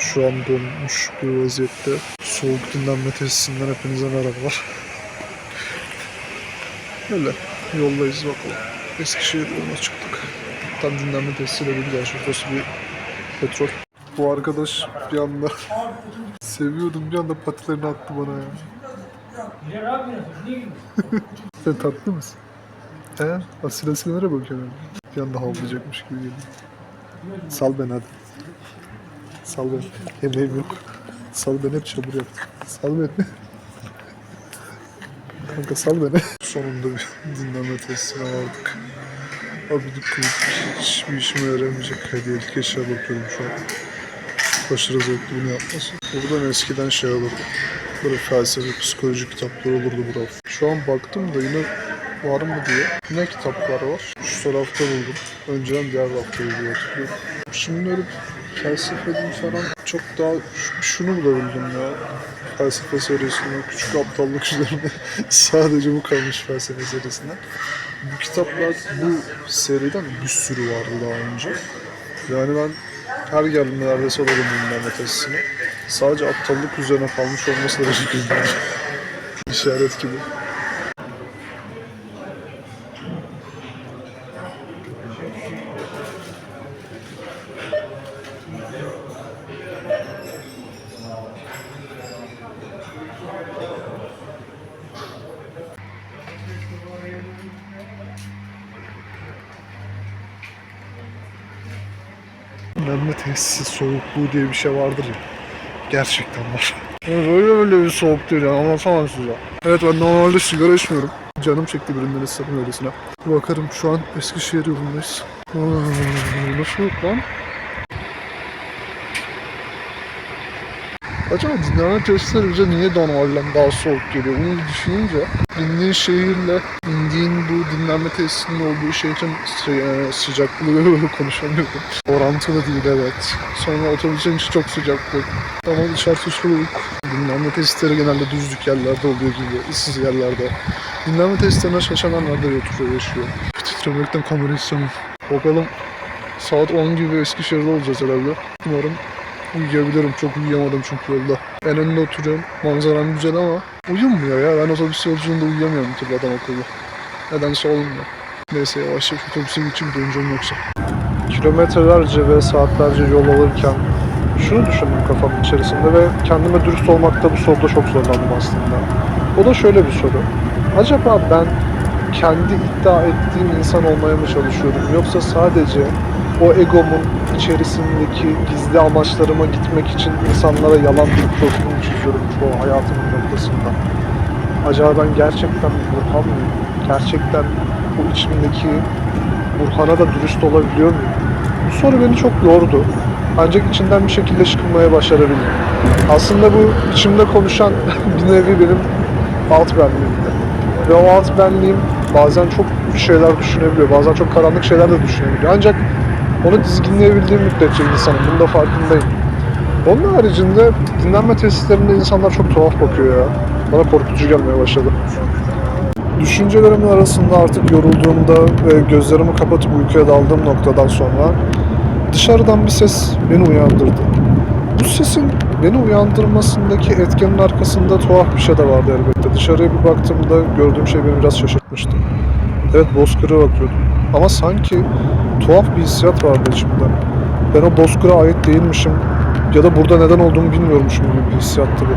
Şu an donmuş bir vaziyette. Soğuk dinlenme tesisinden hepinize merhabalar. Öyle yoldayız bakalım. Eskişehir yoluna çıktık. Tam dinlenme tesisiyle bir gerçi burası bir petrol. Bu arkadaş bir anda seviyordum bir anda patilerini attı bana ya. Sen tatlı mısın? He? Asil asil nereye bakıyorsun? Bir anda havlayacakmış gibi geliyor. Sal beni hadi. Sal beni. Yemeğim yok. Sal beni hep çabuk yap. Sal beni. Kanka sal beni. Sonunda bir dinlenme testine vardık. Abidik kılık hiçbir işime yaramayacak hediyelik eşya bakıyorum şu an. Aşırı zevkli bunu yapması. Buradan eskiden şey alırdım. Böyle felsefe, psikoloji kitapları olurdu bu raf. Şu an baktım da yine var mı diye. Ne kitaplar var? Şu tarafta buldum. Önceden diğer raftaydı diye. Şimdi öyle felsefeden falan çok daha şunu bulabildim ya. Felsefe serisinde küçük aptallık üzerine sadece bu kalmış felsefe serisinden. Bu kitaplar bu seriden bir sürü vardı daha önce. Yani ben her geldiğimde neredeyse alırım dinlenme tesisini. Sadece aptallık üzerine kalmış olması da ilginç. İşaret gibi. Dinlenme tesisi soğukluğu diye bir şey vardır ya. Gerçekten var. Öyle öyle bir soğuk değil ya anlatamam size. Evet ben normalde sigara içmiyorum. Canım çekti birinden istedim öylesine. Bakarım şu an Eskişehir yolundayız. Ne soğuk lan. Acaba dinleme testleri bize niye normalden daha soğuk geliyor? Bunu düşününce indiğin şehirle indiğin bu dinlenme tesisinin olduğu şehrin sı- e, sıcaklığı konuşamıyordum. Orantılı değil evet. Sonra otobüsün içi çok sıcaklık. Ama dışarısı soğuk. Dinlenme testleri genelde düzlük yerlerde oluyor gibi, ıssız yerlerde. Dinlenme testlerine şaşanlar da oturuyor, yaşıyor. Titremekten kamerayı istemem. Bakalım saat 10 gibi Eskişehir'de olacağız herhalde. Umarım uyuyabilirim. Çok uyuyamadım çünkü yolda. En önde oturuyorum. Manzaram güzel ama uyumuyor ya. Ben otobüs yolculuğunda uyuyamıyorum bir türlü adam akıllı. Nedense olmuyor. Neyse yavaş yavaş otobüse geçeyim döneceğim yoksa. Kilometrelerce ve saatlerce yol alırken şunu düşündüm kafamın içerisinde ve kendime dürüst olmakta bu soruda çok zorlandım aslında. O da şöyle bir soru. Acaba ben kendi iddia ettiğim insan olmaya mı çalışıyorum yoksa sadece o egomun içerisindeki gizli amaçlarıma gitmek için insanlara yalan bir profil çiziyorum çoğu hayatımın noktasında? Acaba ben gerçekten Burhan mıyım? Gerçekten bu içimdeki Burhan'a da dürüst olabiliyor muyum? Bu soru beni çok yordu. Ancak içinden bir şekilde çıkmaya başarabildim. Aslında bu içimde konuşan bir nevi benim alt benliğimdi. Ve o alt benliğim bazen çok şeyler düşünebiliyor. Bazen çok karanlık şeyler de düşünebiliyor. Ancak onu dizginleyebildiğim müddetçe insanım. Bunun da farkındayım. Onun haricinde dinlenme tesislerinde insanlar çok tuhaf bakıyor ya. Bana korkutucu gelmeye başladı. Düşüncelerimin arasında artık yorulduğumda ve gözlerimi kapatıp uykuya daldığım noktadan sonra dışarıdan bir ses beni uyandırdı. Bu sesin beni uyandırmasındaki etkenin arkasında tuhaf bir şey de vardı elbette. Dışarıya bir baktığımda gördüğüm şey beni biraz şaşırtmıştı. Evet bozkır'a bakıyordum. Ama sanki tuhaf bir hissiyat vardı içimde. Ben o bozkıra ait değilmişim ya da burada neden olduğumu bilmiyormuşum gibi bir hissiyattı bu.